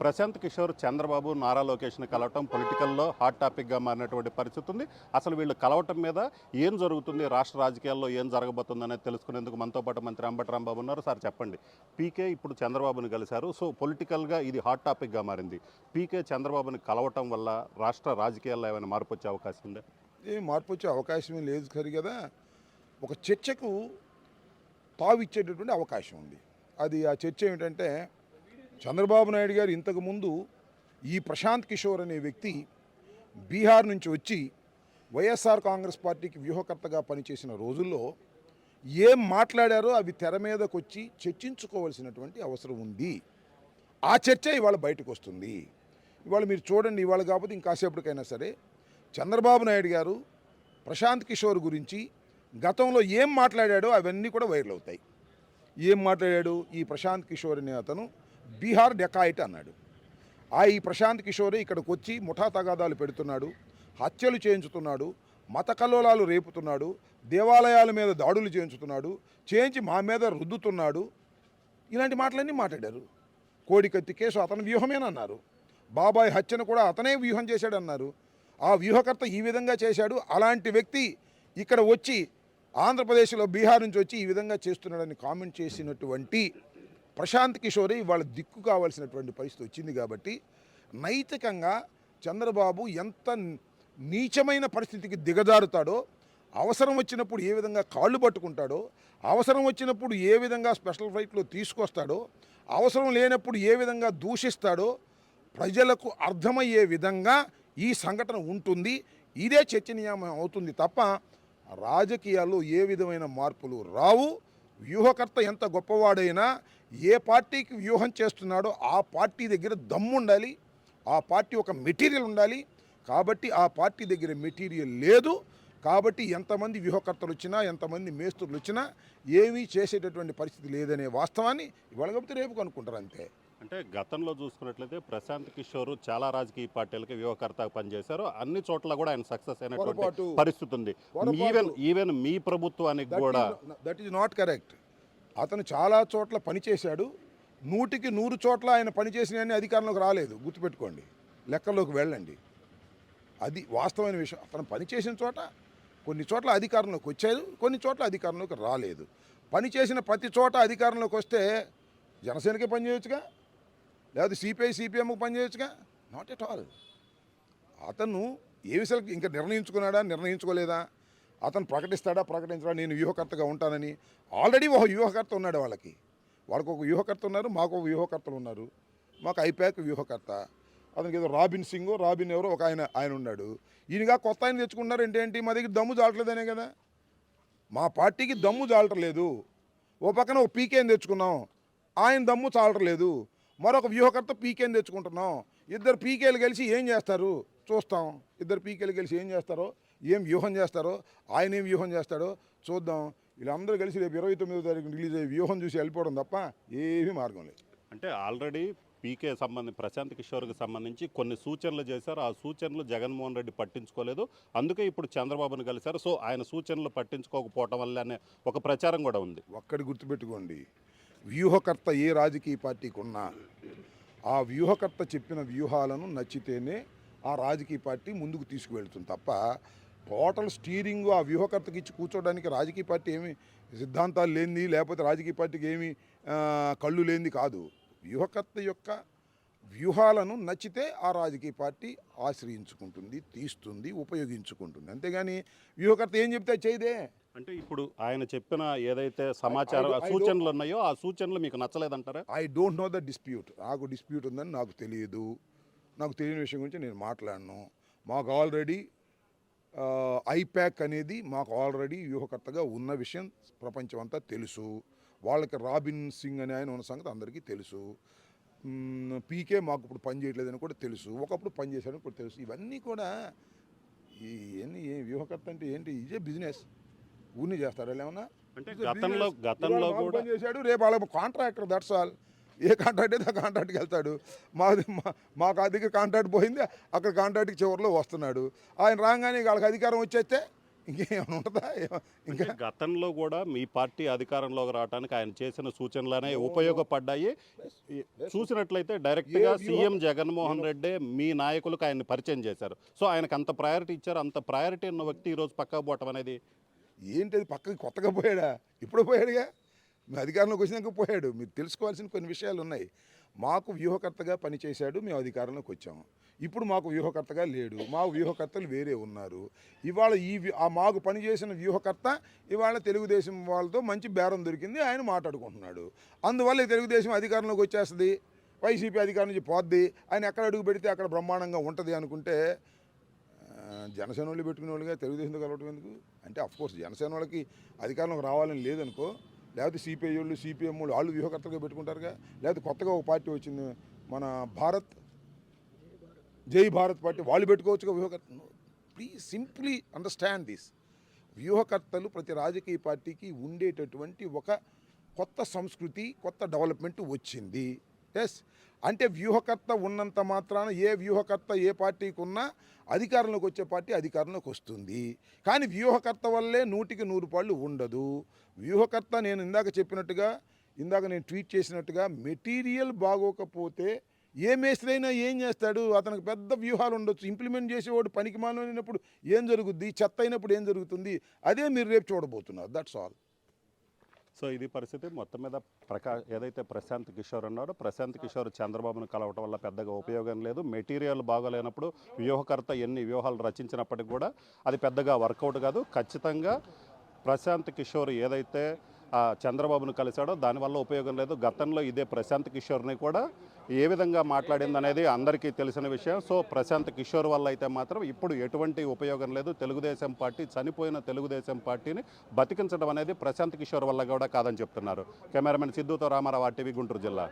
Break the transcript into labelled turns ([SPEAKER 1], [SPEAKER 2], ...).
[SPEAKER 1] ప్రశాంత్ కిషోర్ చంద్రబాబు నారా లోకేష్ని కలవటం పొలిటికల్లో హాట్ టాపిక్గా మారినటువంటి పరిస్థితి ఉంది. అసలు వీళ్ళు కలవటం మీద ఏం జరుగుతుంది? రాష్ట్ర రాజకీయాల్లో ఏం జరగబోతుంది అనేది తెలుసుకునేందుకు మనతో పాటు మంత్రి అంబటి రాంబాబు ఉన్నారు. సార్ చెప్పండి. పీకే ఇప్పుడు చంద్రబాబుని కలిశారు. సో పొలిటికల్గా ఇది హాట్ టాపిక్గా మారింది. పీకే చంద్రబాబుని కలవటం వల్ల రాష్ట్ర రాజకీయాల్లో ఏమైనా మార్పు వచ్చే అవకాశం ఉందా?
[SPEAKER 2] ఏం మార్పు వచ్చే అవకాశమే లేదు సరి కదా. ఒక చర్చకు తావిచ్చేటటువంటి అవకాశం ఉంది. అది ఆ చర్చ ఏమిటంటే చంద్రబాబు నాయుడు గారు ఇంతకుముందు ఈ ప్రశాంత్ కిషోర్ అనే వ్యక్తి బీహార్ నుంచి వచ్చి వైఎస్ఆర్ కాంగ్రెస్ పార్టీకి వ్యూహకర్తగా పనిచేసిన రోజుల్లో ఏం మాట్లాడారో అవి తెర మీదకు వచ్చి చర్చించుకోవాల్సినటువంటి అవసరం ఉంది. ఆ చర్చ ఇవాళ బయటకు వస్తుంది. ఇవాళ మీరు చూడండి ఇవాళ కాకపోతే ఇంకాసేపటికైనా సరే చంద్రబాబు నాయుడు గారు ప్రశాంత్ కిషోర్ గురించి గతంలో ఏం మాట్లాడాడో అవన్నీ కూడా వైరల్ అవుతాయి. ఏం మాట్లాడాడు ఈ ప్రశాంత్ కిషోర్ అనే అతను? బీహార్ డెకాయిట్ అన్నాడు. ఆ ఈ ప్రశాంత్ కిషోరే ఇక్కడికి వచ్చి ముఠా తగాదాలు పెడుతున్నాడు హత్యలు చేయించుతున్నాడు మత కల్లోలాలు రేపుతున్నాడు దేవాలయాల మీద దాడులు చేయించుతున్నాడు చేయించి మా మీద రుద్దుతున్నాడు. ఇలాంటి మాటలన్నీ మాట్లాడారు. కోడికత్తి కేసు అతని వ్యూహమేనన్నారు. బాబాయ్ హత్యను కూడా అతనే వ్యూహం చేశాడన్నారు. ఆ వ్యూహకర్త ఈ విధంగా చేశాడు. అలాంటి వ్యక్తి ఇక్కడ వచ్చి ఆంధ్రప్రదేశ్లో బీహార్ నుంచి వచ్చి ఈ విధంగా చేస్తున్నాడని కామెంట్ చేసినటువంటి ప్రశాంత్ కిషోరే ఇవాళ దిక్కు కావాల్సినటువంటి పరిస్థితి వచ్చింది కాబట్టి నైతికంగా చంద్రబాబు ఎంత నీచమైన పరిస్థితికి దిగజారుతాడో అవసరం వచ్చినప్పుడు ఏ విధంగా కాళ్ళు పట్టుకుంటాడో అవసరం వచ్చినప్పుడు ఏ విధంగా స్పెషల్ ఫ్లైట్లు తీసుకొస్తాడో అవసరం లేనప్పుడు ఏ విధంగా దూషిస్తాడో ప్రజలకు అర్థమయ్యే విధంగా ఈ సంఘటన ఉంటుంది. ఇదే చర్చనీయమం అవుతుంది తప్ప రాజకీయాల్లో ఏ విధమైన మార్పులు రావు. వ్యూహకర్త ఎంత గొప్పవాడైనా ఏ పార్టీకి వ్యూహం చేస్తున్నాడో ఆ పార్టీ దగ్గర దమ్ము ఉండాలి ఆ పార్టీ ఒక మెటీరియల్ ఉండాలి. కాబట్టి ఆ పార్టీ దగ్గర మెటీరియల్ లేదు. కాబట్టి ఎంతమంది వ్యూహకర్తలు వచ్చినా ఎంతమంది మేస్త్రులు వచ్చినా ఏమీ చేసేటటువంటి పరిస్థితి లేదనే వాస్తవాన్ని ఇవాళ కాకపోతే రేపు కనుక్కుంటారు అంతే.
[SPEAKER 1] అంటే గతంలో చూసుకున్నట్లయితే ప్రశాంత్ కిషోర్ చాలా రాజకీయ పార్టీలకి వ్యూహకర్తగా పనిచేశారు. అన్ని చోట్ల కూడా ఆయన సక్సెస్ అయినటువంటి. పరిస్థితి ఉంది. ఈవెన్ ఈవెన్ మీ ప్రభుత్వానికి కూడా
[SPEAKER 2] దట్ ఈజ్ నాట్ కరెక్ట్ అతను చాలా చోట్ల పనిచేశాడు నూటికి నూరు చోట్ల ఆయన పనిచేసిన అధికారంలోకి రాలేదు. గుర్తుపెట్టుకోండి. లెక్కల్లోకి వెళ్ళండి. అది వాస్తవమైన విషయం. అతను పనిచేసిన చోట కొన్ని చోట్ల అధికారంలోకి వచ్చారు కొన్ని చోట్ల అధికారంలోకి రాలేదు. పనిచేసిన ప్రతి చోట అధికారంలోకి వస్తే జనసేనకే పనిచేయొచ్చుగా లేకపోతే సిపిఐ సిపిఎంకి పనిచేయొచ్చుగా నాట్ ఎట్ ఆల్ అతను ఏ విషయాలకు ఇంకా నిర్ణయించుకున్నాడా నిర్ణయించుకోలేదా? అతను ప్రకటిస్తాడా ప్రకటించడా నేను వ్యూహకర్తగా ఉంటానని. ఆల్రెడీ ఒక వ్యూహకర్త ఉన్నాడు వాళ్ళకి. వాళ్ళకు ఒక వ్యూహకర్త ఉన్నారు మాకు ఒక వ్యూహకర్తలు ఉన్నారు. మాకు ఐపాక్ వ్యూహకర్త. అతనికి ఏదో రాబిన్ సింగ్ రాబిన్ ఎవరో ఒక ఆయన ఆయన ఉన్నాడు. ఈయనగా కొత్త ఆయన తెచ్చుకున్నారు ఏంటేంటి మా దగ్గర దమ్ము జాలట్లేదనే కదా. మా పార్టీకి దమ్ము చాలటలేదు ఓ పక్కన ఒక పీకేని తెచ్చుకున్నాం. ఆయన దమ్ము చాలటలేదు. మరొక వ్యూహకర్త పీకేని తెచ్చుకుంటున్నాం. ఇద్దరు పీకేలు కలిసి ఏం చేస్తారు? చూస్తాం. ఇద్దరు పీకేలు కలిసి ఏం చేస్తారో ఏం వ్యూహం చేస్తారో ఆయన ఏం వ్యూహం చేస్తాడో చూద్దాం. వీళ్ళందరూ కలిసి రేపు ఇరవై తొమ్మిదో తారీఖు రిలీజ్ అయ్యి వ్యూహం చూసి వెళ్ళిపోవడం తప్ప ఏమీ మార్గం లేదు.
[SPEAKER 1] అంటే ఆల్రెడీ పీకే సంబంధి ప్రశాంత్ కిషోర్కి సంబంధించి కొన్ని సూచనలు చేశారు. ఆ సూచనలు జగన్మోహన్ రెడ్డి పట్టించుకోలేదు. అందుకే ఇప్పుడు చంద్రబాబును కలిశారు. సో ఆయన సూచనలు పట్టించుకోకపోవటం వల్ల అనే ఒక ప్రచారం కూడా ఉంది.
[SPEAKER 2] ఒక్కడి గుర్తుపెట్టుకోండి. వ్యూహకర్త ఏ రాజకీయ పార్టీకి ఉన్నా ఆ వ్యూహకర్త చెప్పిన వ్యూహాలను నచ్చితేనే ఆ రాజకీయ పార్టీ ముందుకు తీసుకువెళ్తుంది తప్ప టోటల్ స్టీరింగ్ ఆ వ్యూహకర్తకి ఇచ్చి కూర్చోడానికి రాజకీయ పార్టీ ఏమి సిద్ధాంతాలు లేనిది లేకపోతే రాజకీయ పార్టీకి ఏమి కళ్ళు లేనిది కాదు. వ్యూహకర్త యొక్క వ్యూహాలను నచ్చితే ఆ రాజకీయ పార్టీ ఆశ్రయించుకుంటుంది తీస్తుంది ఉపయోగించుకుంటుంది. అంతేగాని వ్యూహకర్త ఏం చెప్తే చేయదే.
[SPEAKER 1] అంటే ఇప్పుడు ఆయన చెప్పిన ఏదైతే సమాచారం సూచనలు ఉన్నాయో ఆ సూచనలు మీకు నచ్చలేదంటారా?
[SPEAKER 2] I don't know the dispute. నాకు డిస్ప్యూట్ ఉందని నాకు తెలియదు. నాకు తెలియని విషయం గురించి నేను మాట్లాడను. మాకు ఆల్రెడీ ఐప్యాక్ అనేది మాకు ఆల్రెడీ వ్యూహకర్తగా ఉన్న విషయం ప్రపంచం అంతా తెలుసు. వాళ్ళకి రాబిన్ సింగ్ అనే ఆయన ఉన్న సంగతి అందరికీ తెలుసు. పీకే మాకు ఇప్పుడు పని చేయట్లేదని కూడా తెలుసు. ఒకప్పుడు పని చేశాడని కూడా తెలుసు. ఇవన్నీ కూడా ఈ ఎన్ని ఏ వ్యూహకర్త అంటే ఏంటి? ఇదే బిజినెస్. ఊరిని చేస్తారా ఏమన్నా
[SPEAKER 1] అంటే గతంలో. గతంలో కూడా
[SPEAKER 2] చేశాడు రేపు వాళ్ళ కాంట్రాక్టర్ దట్స్ ఆల్ ఏ కాంట్రాక్ట్ అయితే ఆ కాంట్రాక్ట్కి వెళ్తాడు. మాది మా- మాకు ఆ దగ్గర కాంట్రాక్ట్ పోయింది అక్కడ కాంట్రాక్ట్కి చివరిలో వస్తున్నాడు. ఆయన రాగానే వాళ్ళకి అధికారం వచ్చేస్తే ఇంకేమైనా ఉంటుందా? ఇంకా
[SPEAKER 1] గతంలో కూడా మీ పార్టీ అధికారంలోకి రావడానికి ఆయన చేసిన సూచనలనే ఉపయోగపడ్డాయి. చూసినట్లయితే డైరెక్ట్గా సీఎం జగన్మోహన్ రెడ్డి మీ నాయకులకు ఆయన్ని పరిచయం చేశారు. సో ఆయనకు అంత ప్రయారిటీ ఇచ్చారు. అంత ప్రయారిటీ ఉన్న వ్యక్తి ఈరోజు పక్కకు పోవటం అనేది?
[SPEAKER 2] ఏంటది పక్కకి కొత్తగా పోయాడా? ఇప్పుడు పోయాడుగా? అధికారంలోకి వచ్చినాక పోయాడు. మీరు తెలుసుకోవాల్సిన కొన్ని విషయాలు ఉన్నాయి. మాకు వ్యూహకర్తగా పనిచేశాడు మేము అధికారంలోకి వచ్చాము. ఇప్పుడు మాకు వ్యూహకర్తగా లేడు. మా వ్యూహకర్తలు వేరే ఉన్నారు. ఇవాళ ఈ ఆ మాకు పనిచేసిన వ్యూహకర్త ఇవాళ తెలుగుదేశం వాళ్ళతో మంచి బేరం దొరికింది. ఆయన మాట్లాడుకుంటున్నాడు. అందువల్ల ఈ తెలుగుదేశం అధికారంలోకి వచ్చేస్తుంది. వైసీపీ అధికారం నుంచి పోద్ది. ఆయన ఎక్కడ అడుగు పెడితే అక్కడ బ్రహ్మాండంగా ఉంటుంది అనుకుంటే జనసేన వాళ్ళు పెట్టుకునే వాళ్ళుగా తెలుగుదేశంతో కలవటం ఎందుకు? అంటే అఫ్కోర్స్ జనసేన వాళ్ళకి అధికారంలోకి రావాలని లేదనుకో లేకపోతే సిపిఐ వాళ్ళు సిపిఎం వాళ్ళు వాళ్ళు వ్యూహకర్తలుగా పెట్టుకుంటారుగా. లేకపోతే కొత్తగా ఒక పార్టీ వచ్చింది మన భారత్ జై భారత్ పార్టీ వాళ్ళు పెట్టుకోవచ్చుగా వ్యూహకర్త. ప్లీజ్ సింప్లీ అండర్స్టాండ్ దిస్ వ్యూహకర్తలు ప్రతి రాజకీయ పార్టీకి ఉండేటటువంటి ఒక కొత్త సంస్కృతి కొత్త డెవలప్మెంట్ వచ్చింది. ఎస్ అంటే వ్యూహకర్త ఉన్నంత మాత్రాన ఏ వ్యూహకర్త ఏ పార్టీకి ఉన్నా అధికారంలోకి వచ్చే పార్టీ అధికారంలోకి వస్తుంది. కానీ వ్యూహకర్త వల్లే నూటికి నూరు పాళ్ళు ఉండదు. వ్యూహకర్త నేను ఇందాక చెప్పినట్టుగా ఇందాక నేను ట్వీట్ చేసినట్టుగా మెటీరియల్ బాగోకపోతే ఏ మేస్త్రైనా ఏం చేస్తాడు? అతనికి పెద్ద వ్యూహాలు ఉండొచ్చు. ఇంప్లిమెంట్ చేసేవాడు పనికి మానైనప్పుడు ఏం జరుగుద్ది? చెత్త అయినప్పుడు ఏం జరుగుతుంది? అదే మీరు రేపు చూడబోతున్నారు. దట్స్ ఆల్
[SPEAKER 1] సో ఇది పరిస్థితి మొత్తం మీద ప్రకా ఏదైతే ప్రశాంత్ కిషోర్ ఉన్నాడో ప్రశాంత్ కిషోర్ చంద్రబాబును కలవటం వల్ల పెద్దగా ఉపయోగం లేదు. మెటీరియల్ బాగోలేనప్పుడు వ్యూహకర్త ఎన్ని వ్యూహాలు రచించినప్పటికి కూడా అది పెద్దగా వర్కౌట్ కాదు. ఖచ్చితంగా ప్రశాంత్ కిషోర్ ఏదైతే చంద్రబాబును కలిశాడో దానివల్ల ఉపయోగం లేదు. గతంలో ఇదే ప్రశాంత్ కిషోర్ని కూడా ఏ విధంగా మాట్లాడింది అనేది అందరికీ తెలిసిన విషయం. సో ప్రశాంత్ కిషోర్ వల్ల అయితే మాత్రం ఇప్పుడు ఎటువంటి ఉపయోగం లేదు. తెలుగుదేశం పార్టీ చనిపోయిన తెలుగుదేశం పార్టీని బతికించడం అనేది ప్రశాంత్ కిషోర్ వల్ల కూడా కాదని చెప్తున్నారు. కెమెరామెన్ సిద్ధుతో రామారావు ఆర్టీవీ గుంటూరు జిల్లా.